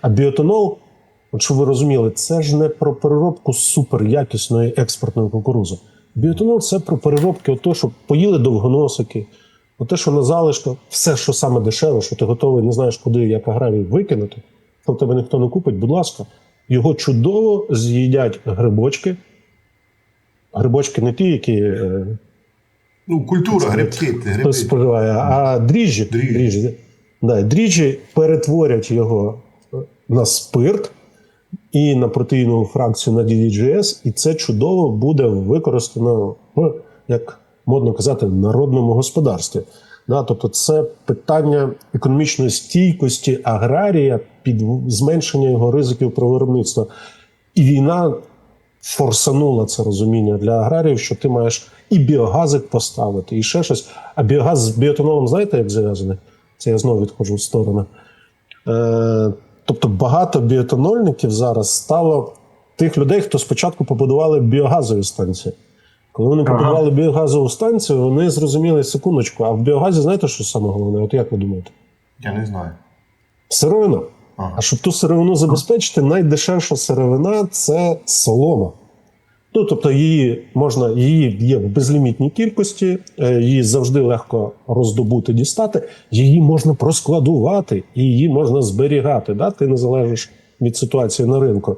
А біотонол, от щоб ви розуміли, це ж не про переробку суперякісної експортної кукурузи. Біотонол це про переробки, ото, що поїли довгоносики, те, що на залишках, все, що саме дешеве, що ти готовий, не знаєш, куди як аграрій викинути, то тебе ніхто не купить, будь ласка, його чудово з'їдять грибочки. Грибочки не ті, які е, Ну, культура, грибки, гриби. споживає, а дріжджі. Дріжджі. дріжджі. Да, дріжджі перетворять його на спирт і на протеїнову фракцію на DDGS, і це чудово буде використано в, як модно казати, народному господарстві. Да, тобто, це питання економічної стійкості аграрія під зменшення його ризиків про виробництво. І війна форсанула це розуміння для аграріїв, що ти маєш і біогазик поставити, і ще щось. А біогаз з біотонолом, знаєте, як зав'язаний? Це я знову відходжу в сторону. Е, тобто багато біотонольників зараз стало тих людей, хто спочатку побудували біогазові станції. Коли вони Ага. побудували біогазову станцію, вони зрозуміли секундочку, а в біогазі знаєте, що саме головне? От як ви думаєте? Я не знаю. Сировина. Ага. А щоб ту сировину забезпечити, найдешевша сировина це солома. Ну, тобто її можна, її є в безлімітній кількості, е, її завжди легко роздобути, дістати, її можна проскладувати її можна зберігати. Да? Ти не залежиш від ситуації на ринку.